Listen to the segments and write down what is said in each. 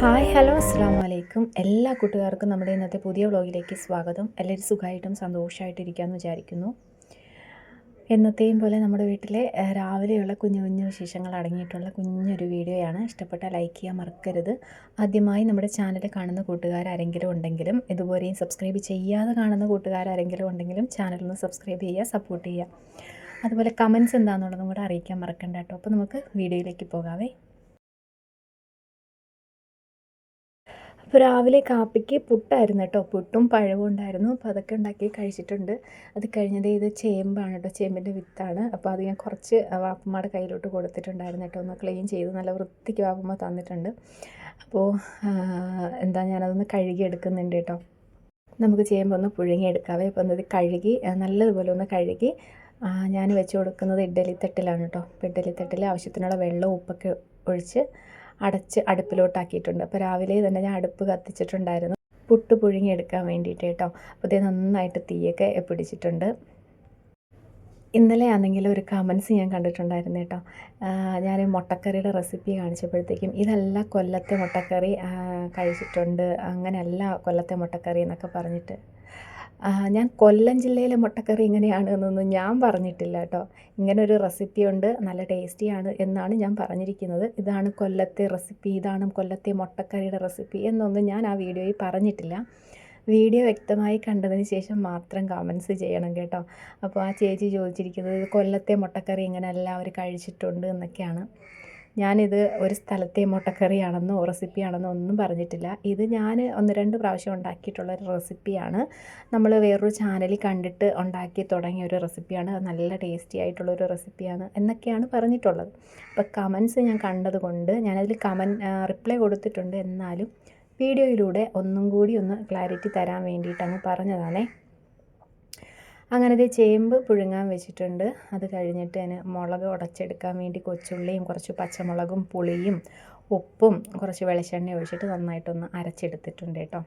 Hi hello അസ്സാം വലൈക്കും എല്ലാ കൂട്ടുകാർക്കും നമ്മുടെ ഇന്നത്തെ പുതിയ വ്ളോഗിലേക്ക് സ്വാഗതം. എല്ലാവരും സുഖമായിട്ടും സന്തോഷമായിട്ടിരിക്കാമെന്ന് വിചാരിക്കുന്നു. എന്നത്തെയും പോലെ നമ്മുടെ വീട്ടിലെ രാവിലെയുള്ള കുഞ്ഞു കുഞ്ഞു വിശേഷങ്ങൾ അടങ്ങിയിട്ടുള്ള കുഞ്ഞൊരു വീഡിയോയാണ്. ഇഷ്ടപ്പെട്ട ലൈക്ക് ചെയ്യാൻ മറക്കരുത്. ആദ്യമായി നമ്മുടെ ചാനൽ കാണുന്ന കൂട്ടുകാരാരെങ്കിലും ഉണ്ടെങ്കിലും ഇതുപോലെയും സബ്സ്ക്രൈബ് ചെയ്യാതെ കാണുന്ന കൂട്ടുകാരാരെങ്കിലും ഉണ്ടെങ്കിലും ചാനലൊന്ന് സബ്സ്ക്രൈബ് ചെയ്യുക സപ്പോർട്ട് ചെയ്യുക. അതുപോലെ കമൻസ് എന്താണെന്നുള്ളതും കൂടെ അറിയിക്കാൻ മറക്കണ്ട കേട്ടോ. അപ്പോൾ നമുക്ക് വീഡിയോയിലേക്ക് പോകാവേ. അപ്പോൾ രാവിലെ കാപ്പിക്ക് പുട്ടായിരുന്നു കേട്ടോ. പുട്ടും പഴവും ഉണ്ടായിരുന്നു. അപ്പോൾ അതൊക്കെ ഉണ്ടാക്കി കഴിച്ചിട്ടുണ്ട്. അത് കഴിഞ്ഞത് ഇത് ചേമ്പാണ് കേട്ടോ. ചേമ്പിന്റെ വിത്താണ്. അപ്പോൾ അത് ഞാൻ കുറച്ച് വാപ്പമ്മയുടെ കയ്യിലോട്ട് കൊടുത്തിട്ടുണ്ടായിരുന്നു കേട്ടോ. ഒന്ന് ക്ലീൻ ചെയ്ത് നല്ല വൃത്തിക്ക് വാപ്പമ്മ തന്നിട്ടുണ്ട്. അപ്പോൾ എന്താ ഞാനതൊന്ന് കഴുകി എടുക്കുന്നുണ്ട് കേട്ടോ. നമുക്ക് ചേമ്പൊന്ന് പുഴുങ്ങി എടുക്കാവേ. അപ്പോൾ ഇത് കഴുകി നല്ലതുപോലെ ഒന്ന് കഴുകി ഞാൻ വെച്ച് കൊടുക്കുന്നത് ഇഡ്ഡലിത്തട്ടിലാണ് കേട്ടോ. അപ്പോൾ ഇഡ്ഡലിത്തട്ടിൽ ആവശ്യത്തിനുള്ള വെള്ളവും ഉപ്പൊക്കെ ഒഴിച്ച് അടച്ച് അടുപ്പിലോട്ടാക്കിയിട്ടുണ്ട്. അപ്പോൾ രാവിലെ തന്നെ ഞാൻ അടുപ്പ് കത്തിച്ചിട്ടുണ്ടായിരുന്നു. പുട്ട് പുഴുങ്ങിയെടുക്കാൻ വേണ്ടിയിട്ട് കേട്ടോ അപ്പോൾ ഇത് നന്നായിട്ട് തീയൊക്കെ പിടിച്ചിട്ടുണ്ട്. ഇന്നലെ ആണെങ്കിൽ ഒരു കമൻസ് ഞാൻ കണ്ടിട്ടുണ്ടായിരുന്നു കേട്ടോ ഞാൻ മുട്ടക്കറിയുടെ റെസിപ്പി കാണിച്ചപ്പോഴത്തേക്കും ഇതല്ല കൊല്ലത്തെ മുട്ടക്കറി കഴിച്ചിട്ടുണ്ട്. അങ്ങനെയല്ല കൊല്ലത്തെ മുട്ടക്കറി എന്നൊക്കെ പറഞ്ഞിട്ട്. ഞാൻ കൊല്ലം ജില്ലയിലെ മുട്ടക്കറി ഇങ്ങനെയാണ് എന്നൊന്നും ഞാൻ പറഞ്ഞിട്ടില്ല കേട്ടോ. ഒരു റെസിപ്പി ഉണ്ട് നല്ല ടേസ്റ്റിയാണ് എന്നാണ് ഞാൻ പറഞ്ഞിരിക്കുന്നത്. ഇതാണ് കൊല്ലത്തെ റെസിപ്പി ഇതാണ് കൊല്ലത്തെ മുട്ടക്കറിയുടെ റെസിപ്പി എന്നൊന്നും ഞാൻ ആ വീഡിയോയിൽ പറഞ്ഞിട്ടില്ല. വീഡിയോ വ്യക്തമായി കണ്ടതിന് ശേഷം മാത്രം കമൻസ് ചെയ്യണം കേട്ടോ. അപ്പോൾ ആ ചേച്ചി ചോദിച്ചിരിക്കുന്നത് കൊല്ലത്തെ മുട്ടക്കറി ഇങ്ങനെ എല്ലാവരും കഴിച്ചിട്ടുണ്ട് എന്നൊക്കെയാണ്. ഞാനിത് ഒരു സ്ഥലത്തെ മുട്ടക്കറിയാണെന്നോ റെസിപ്പിയാണെന്നോ ഒന്നും പറഞ്ഞിട്ടില്ല. ഇത് ഞാൻ ഒന്ന് രണ്ട് പ്രാവശ്യം ഉണ്ടാക്കിയിട്ടുള്ള ഒരു റെസിപ്പിയാണ്. നമ്മൾ വേറൊരു ചാനലിൽ കണ്ടിട്ട് ഉണ്ടാക്കി തുടങ്ങിയ ഒരു റെസിപ്പിയാണ്. അത് നല്ല ടേസ്റ്റി ആയിട്ടുള്ള ഒരു റെസിപ്പിയാണ് എന്നൊക്കെയാണ് പറഞ്ഞിട്ടുള്ളത്. അപ്പോൾ കമൻസ് ഞാൻ കണ്ടതുകൊണ്ട് ഞാനതിൽ കമൻ റിപ്ലൈ കൊടുത്തിട്ടുണ്ട്. എന്നാലും വീഡിയോയിലൂടെ ഒന്നും കൂടി ഒന്ന് ക്ലാരിറ്റി തരാൻ വേണ്ടിയിട്ടങ്ങ് പറഞ്ഞതാണേ. അങ്ങനത്തെ ചേമ്പ് പുഴുങ്ങാൻ വെച്ചിട്ടുണ്ട്. അത് കഴിഞ്ഞിട്ട് അതിന് മുളക് ഉടച്ചെടുക്കാൻ വേണ്ടി കൊച്ചുള്ളിയും കുറച്ച് പച്ചമുളകും പുളിയും ഉപ്പും കുറച്ച് വെളിച്ചെണ്ണ ഒഴിച്ചിട്ട് നന്നായിട്ടൊന്ന് അരച്ചെടുത്തിട്ടുണ്ട് കേട്ടോ.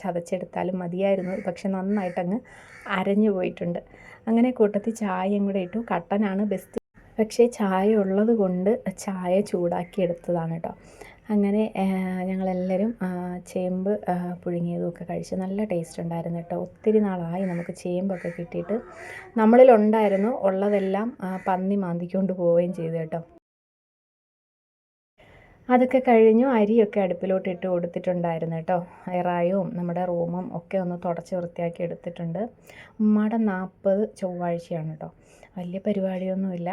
ചതച്ചെടുത്താലും മതിയായിരുന്നു. പക്ഷെ നന്നായിട്ടങ്ങ് അരഞ്ഞു പോയിട്ടുണ്ട്. അങ്ങനെ കൂട്ടത്തിൽ ചായയും കൂടെ ഇട്ടു. കട്ടനാണ് ബെസ്റ്റ് പക്ഷേ ചായ ഉള്ളത് കൊണ്ട് ചായ ചൂടാക്കി എടുത്തതാണ് കേട്ടോ. അങ്ങനെ ഞങ്ങളെല്ലാവരും ചേമ്പ് പുഴുങ്ങിയതുമൊക്കെ കഴിച്ച് നല്ല ടേസ്റ്റ് ഉണ്ടായിരുന്നു കേട്ടോ. ഒത്തിരി നാളായി നമുക്ക് ചേമ്പൊക്കെ കിട്ടിയിട്ട്. നമ്മളിലുണ്ടായിരുന്നു ഉള്ളതെല്ലാം പന്നി മാന്തിക്കൊണ്ട് പോവുകയും ചെയ്തു കേട്ടോ. അതൊക്കെ കഴിഞ്ഞു അരിയൊക്കെ അടുപ്പിലോട്ട് ഇട്ട് കൊടുത്തിട്ടുണ്ടായിരുന്നു കേട്ടോ. എറായും നമ്മുടെ റൂമും ഒക്കെ ഒന്ന് തുടച്ച് വൃത്തിയാക്കി എടുത്തിട്ടുണ്ട്. ഉമ്മയുടെ നാൽപ്പത് ചൊവ്വാഴ്ചയാണ് കേട്ടോ. വലിയ പരിപാടിയൊന്നുമില്ല.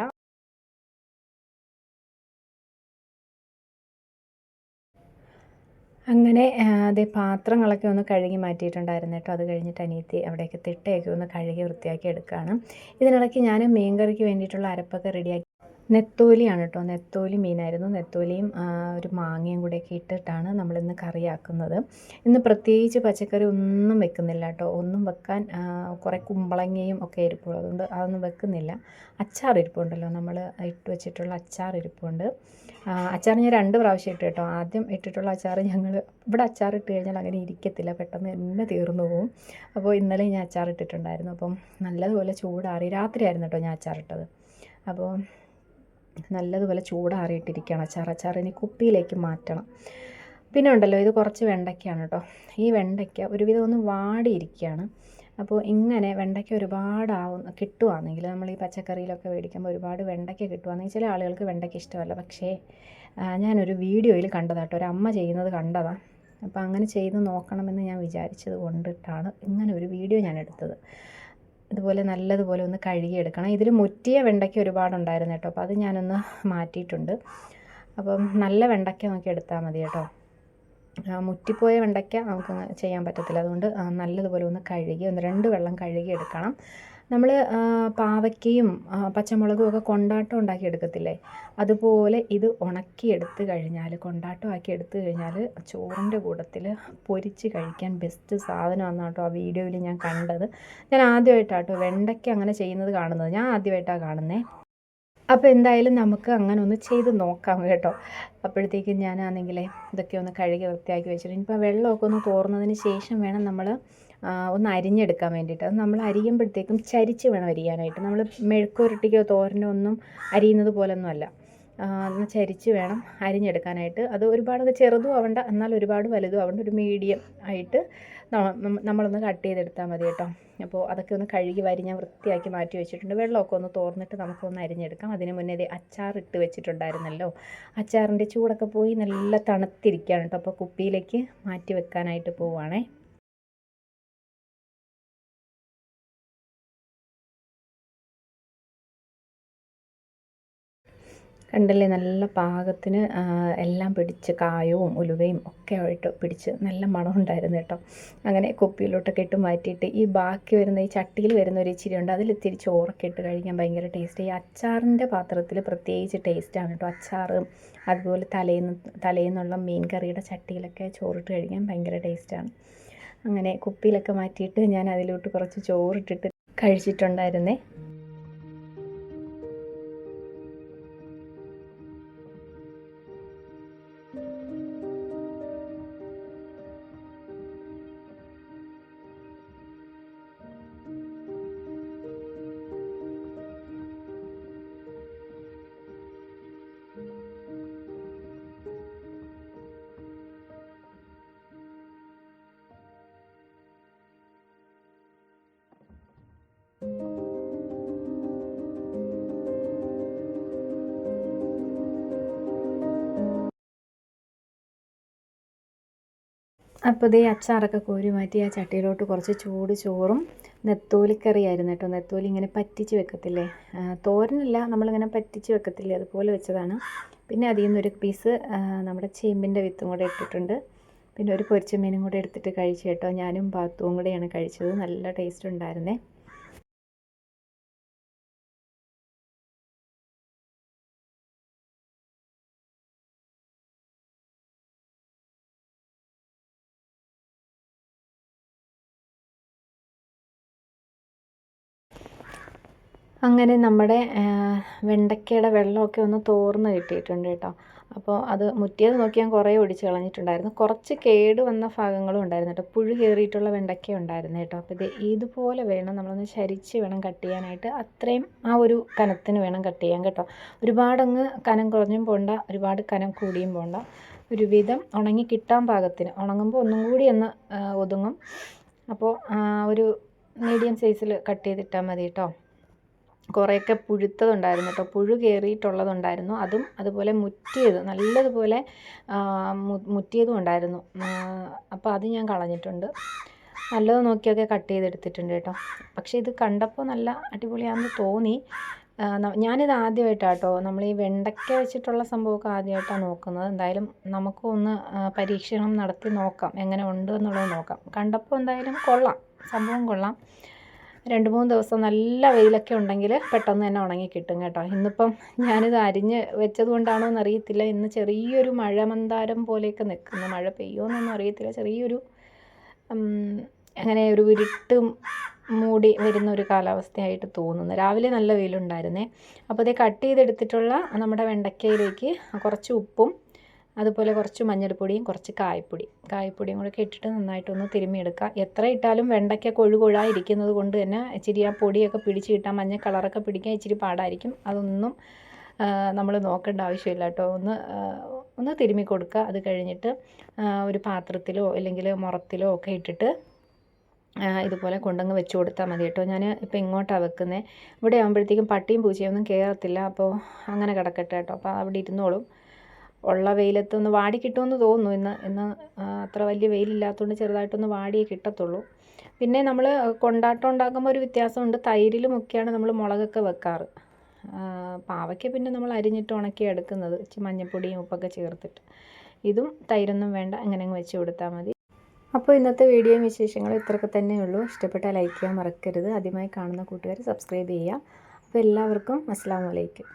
അങ്ങനെ അതേ പാത്രങ്ങളൊക്കെ ഒന്ന് കഴുകി മാറ്റിയിട്ടുണ്ടായിരുന്നു കേട്ടോ. അത് കഴിഞ്ഞിട്ട് അനിയത്തി അവിടെയൊക്കെ തിട്ടയൊക്കെ ഒന്ന് കഴുകി വൃത്തിയാക്കി എടുക്കുകയാണ്. ഇതിനിടയ്ക്ക് ഞാൻ മീൻ കറിക്ക് വേണ്ടിയിട്ടുള്ള അരപ്പൊക്കെ റെഡിയാക്കി നെത്തോലിയാണ് കേട്ടോ നെത്തോലി മീനായിരുന്നു. നെത്തോലിയും ഒരു മാങ്ങയും കൂടെ കൂടെയൊക്കെ ഇട്ടിട്ടാണ് നമ്മളിന്ന് കറിയാക്കുന്നത്. ഇന്ന് പ്രത്യേകിച്ച് പച്ചക്കറി ഒന്നും വെക്കുന്നില്ല കേട്ടോ ഒന്നും വെക്കാൻ കുറേ കുമ്പളങ്ങയും ഒക്കെ ഇരിപ്പുള്ളൂ. അതുകൊണ്ട് അതൊന്നും വെക്കുന്നില്ല. അച്ചാർ ഇരിപ്പുണ്ടല്ലോ. നമ്മൾ ഇട്ട് വെച്ചിട്ടുള്ള അച്ചാർ ഇരിപ്പുണ്ട്. അച്ചാർ ഞാൻ രണ്ട് പ്രാവശ്യം ഇട്ട് കേട്ടോ ആദ്യം ഇട്ടിട്ടുള്ള അച്ചാർ ഞങ്ങൾ ഇവിടെ അച്ചാർ ഇട്ട് കഴിഞ്ഞാൽ അങ്ങനെ ഇരിക്കത്തില്ല. പെട്ടെന്ന് തന്നെ തീർന്നു പോകും അപ്പോൾ ഇന്നലെ ഞാൻ അച്ചാർ ഇട്ടിട്ടുണ്ടായിരുന്നു. അപ്പം നല്ലതുപോലെ ചൂടാറി. രാത്രിയായിരുന്നു കേട്ടോ ഞാൻ അച്ചാർ ഇട്ടത്. അപ്പോൾ നല്ലതുപോലെ ചൂടാറിയിട്ടിരിക്കണം അച്ചാർ അച്ചാർ കുപ്പിയിലേക്ക് മാറ്റണം. പിന്നെ ഉണ്ടല്ലോ ഇത് കുറച്ച് വെണ്ടയ്ക്കയാണ് കേട്ടോ. ഈ വെണ്ടയ്ക്ക ഒരുവിധം ഒന്ന് വാടിയിരിക്കുകയാണ്. അപ്പോൾ ഇങ്ങനെ വെണ്ടയ്ക്ക ഒരുപാട് കിട്ടുകയാണെങ്കിൽ നമ്മൾ ഈ പച്ചക്കറിയിലൊക്കെ മേടിക്കുമ്പോൾ ഒരുപാട് വെണ്ടയ്ക്ക കിട്ടുവാണെങ്കിൽ ചില ആളുകൾക്ക് വെണ്ടയ്ക്ക ഇഷ്ടമല്ല. പക്ഷേ ഞാനൊരു വീഡിയോയിൽ കണ്ടതാട്ടോ ഒരു അമ്മ ചെയ്യുന്നത് കണ്ടതാണ് അപ്പോൾ അങ്ങനെ ചെയ്ത് നോക്കണമെന്ന് ഞാൻ വിചാരിച്ചത് കൊണ്ടിട്ടാണ് ഇങ്ങനെ ഒരു വീഡിയോ ഞാൻ എടുത്തത്. ഇതുപോലെ നല്ലതുപോലെ ഒന്ന് കഴുകിയെടുക്കണം. ഇതിൽ മുറ്റിയ വെണ്ടയ്ക്ക ഒരുപാടുണ്ടായിരുന്നു കേട്ടോ. അപ്പോൾ അത് ഞാനൊന്ന് മാറ്റിയിട്ടുണ്ട്. അപ്പം നല്ല വെണ്ടയ്ക്ക നോക്കി എടുത്താൽ മതി കേട്ടോ. മുറ്റിപ്പോയ വെണ്ടയ്ക്ക നമുക്ക് ചെയ്യാൻ പറ്റത്തില്ല. അതുകൊണ്ട് നല്ലതുപോലെ ഒന്ന് കഴുകി ഒന്ന് രണ്ട് വെള്ളം കഴുകി എടുക്കണം നമ്മൾ പാവയ്ക്കയും പച്ചമുളകും ഒക്കെ കൊണ്ടാട്ടം ഉണ്ടാക്കി എടുക്കത്തില്ലേ? അതുപോലെ ഇത് ഉണക്കിയെടുത്ത് കഴിഞ്ഞാൽ കൊണ്ടാട്ടം ആക്കി എടുത്തു കഴിഞ്ഞാൽ ചോറിന്റെ കൂട്ടത്തിൽ പൊരിച്ച് കഴിക്കാൻ ബെസ്റ്റ് സാധനമാണെന്ന് കേട്ടോ ആ വീഡിയോയിൽ ഞാൻ കണ്ടത്. ഞാൻ ആദ്യമായിട്ടാട്ടോ വെണ്ടയ്ക്ക അങ്ങനെ ചെയ്യുന്നത് കാണുന്നത്. ഞാൻ ആദ്യമായിട്ടാണ് കാണുന്നത് അപ്പോൾ എന്തായാലും നമുക്ക് അങ്ങനെ ഒന്ന് ചെയ്ത് നോക്കാം കേട്ടോ. അപ്പോഴത്തേക്കും ഞാനാണെങ്കിൽ ഇതൊക്കെ ഒന്ന് കഴുകി വൃത്തിയാക്കി വെച്ചിട്ട് ഇനിയിപ്പോൾ വെള്ളമൊക്കെ ഒന്ന് തോർന്നതിന് ശേഷം വേണം നമ്മൾ ഒന്ന് അരിഞ്ഞെടുക്കാൻ വേണ്ടിയിട്ട്. അത് നമ്മൾ അരിയുമ്പോഴത്തേക്കും ചരിച്ച് വേണം അരിയാനായിട്ട്. നമ്മൾ മെഴുക്കുരുട്ടിക്കോ തോരനോ ഒന്നും അരിയുന്നത് പോലൊന്നും അല്ല. ചരിച്ച് വേണം അരിഞ്ഞെടുക്കാനായിട്ട്. അത് ഒരുപാട് ചെറുതും ആവണ്ട എന്നാൽ ഒരുപാട് വലുതും ആവണ്ട. ഒരു മീഡിയം ആയിട്ട് നമ്മളൊന്ന് കട്ട് ചെയ്തെടുത്താൽ മതി കേട്ടോ. അപ്പോൾ അതൊക്കെ ഒന്ന് കഴുകി വരി ഞാൻ വൃത്തിയാക്കി മാറ്റി വെച്ചിട്ടുണ്ട്. വെള്ളമൊക്കെ ഒന്ന് തോർന്നിട്ട് നമുക്കൊന്ന് അരിഞ്ഞെടുക്കാം. അതിന് മുന്നേ ഇത് അച്ചാർ ഇട്ട് വെച്ചിട്ടുണ്ടായിരുന്നല്ലോ. അച്ചാറിന്റെ ചൂടൊക്കെ പോയി നല്ല തണുത്തിരിക്കുകയാണ് കേട്ടോ. അപ്പോൾ കുപ്പിയിലേക്ക് മാറ്റി വെക്കാനായിട്ട് പോവുകയാണേ. കണ്ടല്ലേ? നല്ല പാകത്തിന് എല്ലാം പിടിച്ച് കായവും ഉലുവയും ഒക്കെ ആയിട്ട് പിടിച്ച് നല്ല മണം ഉണ്ടായിരുന്നു കേട്ടോ. അങ്ങനെ കുപ്പിയിലോട്ടൊക്കെ ഇട്ട് മാറ്റിയിട്ട് ഈ ബാക്കി വരുന്ന ഈ ചട്ടിയിൽ വരുന്ന ഒരു ഇച്ചിരി ഉണ്ട്. അതിൽ ഇത്തിരി ചോറൊക്കെ ഇട്ട് കഴിക്കാൻ ഭയങ്കര ടേസ്റ്റ് ഈ അച്ചാറിന്റെ പാത്രത്തിൽ പ്രത്യേകിച്ച് ടേസ്റ്റാണ് കേട്ടോ. അച്ചാർ അതുപോലെ തലേന്ന് തലേന്നുള്ള മീൻ കറിയുടെ ചട്ടിയിലൊക്കെ ചോറിട്ട് കഴിക്കാൻ ഭയങ്കര ടേസ്റ്റാണ് അങ്ങനെ കുപ്പിയിലൊക്കെ മാറ്റിയിട്ട് ഞാൻ അതിലോട്ട് കുറച്ച് ചോറിട്ടിട്ട് കഴിച്ചിട്ടുണ്ടായിരുന്നേ. അപ്പോൾ ഇതേ അച്ചാറൊക്കെ കോരി മാറ്റി ആ ചട്ടിയിലോട്ട് കുറച്ച് ചൂട് ചോറും നെത്തോലിക്കറിയായിരുന്നു കേട്ടോ. നെത്തോലി ഇങ്ങനെ പറ്റിച്ച് വെക്കത്തില്ലേ? തോരനല്ല നമ്മളിങ്ങനെ പറ്റിച്ച് വെക്കത്തില്ലേ? അതുപോലെ വെച്ചതാണ്. പിന്നെ അതിൽ നിന്നൊരു പീസ് നമ്മുടെ ചേമ്പിന്റെ വിത്തും കൂടെ ഇട്ടിട്ടുണ്ട്. പിന്നെ ഒരു പൊരിച്ച മീനും കൂടെ എടുത്തിട്ട് കഴിച്ചു കേട്ടോ. ഞാനും പാത്തുവും കൂടെയാണ് കഴിച്ചത്. നല്ല ടേസ്റ്റ് ഉണ്ടായിരുന്നേ. അങ്ങനെ നമ്മുടെ വെണ്ടയ്ക്കയുടെ വെള്ളമൊക്കെ ഒന്ന് തോർന്ന് കിട്ടിയിട്ടുണ്ട് കേട്ടോ. അപ്പോൾ അത് മുറ്റിയത് നോക്കി ഞാൻ കുറേ ഒടിച്ച് കളഞ്ഞിട്ടുണ്ടായിരുന്നു. കുറച്ച് കേട് വന്ന ഭാഗങ്ങളും ഉണ്ടായിരുന്നു കേട്ടോ. പുഴു കയറിയിട്ടുള്ള വെണ്ടയ്ക്ക ഉണ്ടായിരുന്നു കേട്ടോ. അപ്പോൾ ഇത് ഇതുപോലെ വേണം നമ്മളൊന്ന് ശരിച്ച് വേണം കട്ട് ചെയ്യാനായിട്ട്. അത്രയും ആ ഒരു കനത്തിന് വേണം കട്ട് ചെയ്യാൻ കേട്ടോ. ഒരുപാടങ്ങ് കനം കുറഞ്ഞും പോണ്ട. ഒരുപാട് കനം കൂടിയും പോണ്ട. ഒരുവിധം ഉണങ്ങി കിട്ടാൻ പാകത്തിന്. ഉണങ്ങുമ്പോൾ ഒന്നും കൂടി ഒന്ന് ഒതുങ്ങും. അപ്പോൾ ഒരു മീഡിയം സൈസിൽ കട്ട് ചെയ്തിട്ടാൽ മതി കേട്ടോ. കുറേയൊക്കെ പുഴുത്തതുണ്ടായിരുന്നു കേട്ടോ. പുഴു കയറിയിട്ടുള്ളതുണ്ടായിരുന്നു അതും അതുപോലെ മുറ്റിയത് നല്ലതുപോലെ മുറ്റിയതും ഉണ്ടായിരുന്നു. അപ്പോൾ അത് ഞാൻ കളഞ്ഞിട്ടുണ്ട്. നല്ലത് നോക്കിയൊക്കെ കട്ട് ചെയ്തെടുത്തിട്ടുണ്ട് കേട്ടോ. പക്ഷേ ഇത് കണ്ടപ്പോൾ നല്ല അടിപൊളിയാണെന്ന് തോന്നി. ഞാനിത് ആദ്യമായിട്ടാണ് കേട്ടോ. നമ്മൾ ഈ വെണ്ടയ്ക്ക വെച്ചിട്ടുള്ള സംഭവമൊക്കെ ആദ്യമായിട്ടാണ് നോക്കുന്നത്. എന്തായാലും നമുക്കൊന്ന് പരീക്ഷണം നടത്തി നോക്കാം. എങ്ങനെ ഉണ്ട് എന്നുള്ളത് നോക്കാം. കണ്ടപ്പോൾ എന്തായാലും കൊള്ളാം. സംഭവം കൊള്ളാം. രണ്ട് മൂന്ന് ദിവസം നല്ല വെയിലൊക്കെ ഉണ്ടെങ്കിൽ പെട്ടെന്ന് തന്നെ ഉണങ്ങി കിട്ടും കേട്ടോ. ഇന്നിപ്പം ഞാനിത് അരിഞ്ഞ് വെച്ചത് കൊണ്ടാണോ എന്നറിയത്തില്ല ഇന്ന് ചെറിയൊരു മഴ മന്ദാരം പോലെയൊക്കെ നിൽക്കുന്നു. മഴ പെയ്യുമെന്നൊന്നും അറിയത്തില്ല. ചെറിയൊരു അങ്ങനെ ഒരു ഉരുട്ട് മൂടി വരുന്ന ഒരു കാലാവസ്ഥയായിട്ട് തോന്നുന്നു. രാവിലെ നല്ല വെയിലുണ്ടായിരുന്നേ. അപ്പോൾ ഇത് കട്ട് ചെയ്തെടുത്തിട്ടുള്ള നമ്മുടെ വെണ്ടയ്ക്കയിലേക്ക് കുറച്ച് ഉപ്പും അതുപോലെ കുറച്ച് മഞ്ഞൾപ്പൊടിയും കുറച്ച് കായപ്പൊടി. കായപ്പൊടിയും കൂടെ ഇട്ടിട്ട് നന്നായിട്ടൊന്ന് തിരുമ്മിയെടുക്കുക. എത്ര ഇട്ടാലും വെണ്ടയ്ക്ക കൊഴുകൊഴാ ഇരിക്കുന്നത് കൊണ്ട് തന്നെ ഇച്ചിരി ആ പൊടിയൊക്കെ പിടിച്ച് കിട്ടാൻ മഞ്ഞ കളറൊക്കെ പിടിക്കാൻ ഇച്ചിരി പാടായിരിക്കും. അതൊന്നും നമ്മൾ നോക്കേണ്ട ആവശ്യമില്ല കേട്ടോ. ഒന്ന് ഒന്ന് തിരുമ്മി കൊടുക്കുക. അത് കഴിഞ്ഞിട്ട് ഒരു പാത്രത്തിലോ അല്ലെങ്കിൽ മുറത്തിലോ ഒക്കെ ഇട്ടിട്ട് ഇതുപോലെ കൊണ്ടങ്ങ് വെച്ച് കൊടുത്താൽ മതി കേട്ടോ. ഞാൻ ഇപ്പോൾ ഇങ്ങോട്ടാണ് വെക്കുന്നത് ഇവിടെ ആകുമ്പോഴത്തേക്കും പട്ടിയും ഒന്നും കയറത്തില്ല അപ്പോൾ അങ്ങനെ കിടക്കട്ടെ കേട്ടോ. അപ്പോൾ അവിടെ ഇരുന്നോളും. ഉള്ള വെയിലത്തൊന്ന് വാടി കിട്ടുമെന്ന് തോന്നുന്നു. ഇന്ന് ഇന്ന് അത്ര വലിയ വെയിലില്ലാത്തതുകൊണ്ട് ചെറുതായിട്ടൊന്ന് വാടിയേ കിട്ടത്തുള്ളൂ. പിന്നെ നമ്മൾ കൊണ്ടാട്ടം ഉണ്ടാക്കുമ്പോൾ ഒരു വ്യത്യാസമുണ്ട്. തൈരിൽ മുക്കിയാണ് നമ്മൾ മുളകൊക്കെ വെക്കാറ്. പാവയ്ക്ക പിന്നെ നമ്മൾ അരിഞ്ഞിട്ട് ഉണക്കി എടുക്കുന്നത്. ഇച്ചിരി മഞ്ഞൾപ്പൊടിയും ഉപ്പൊക്കെ ചേർത്തിട്ട്. ഇതും തൈരൊന്നും വേണ്ട. അങ്ങനെ അങ്ങ് വെച്ച് കൊടുത്താൽ മതി. അപ്പോൾ ഇന്നത്തെ വീഡിയോയും വിശേഷങ്ങളും ഇത്രയൊക്കെ തന്നെയുള്ളൂ ഇഷ്ടപ്പെട്ടാൽ ലൈക്ക് ചെയ്യാൻ മറക്കരുത്. ആദ്യമായി കാണുന്ന കൂട്ടുകാർ സബ്സ്ക്രൈബ് ചെയ്യുക. അപ്പോൾ എല്ലാവർക്കും അസ്സാം വലൈക്കും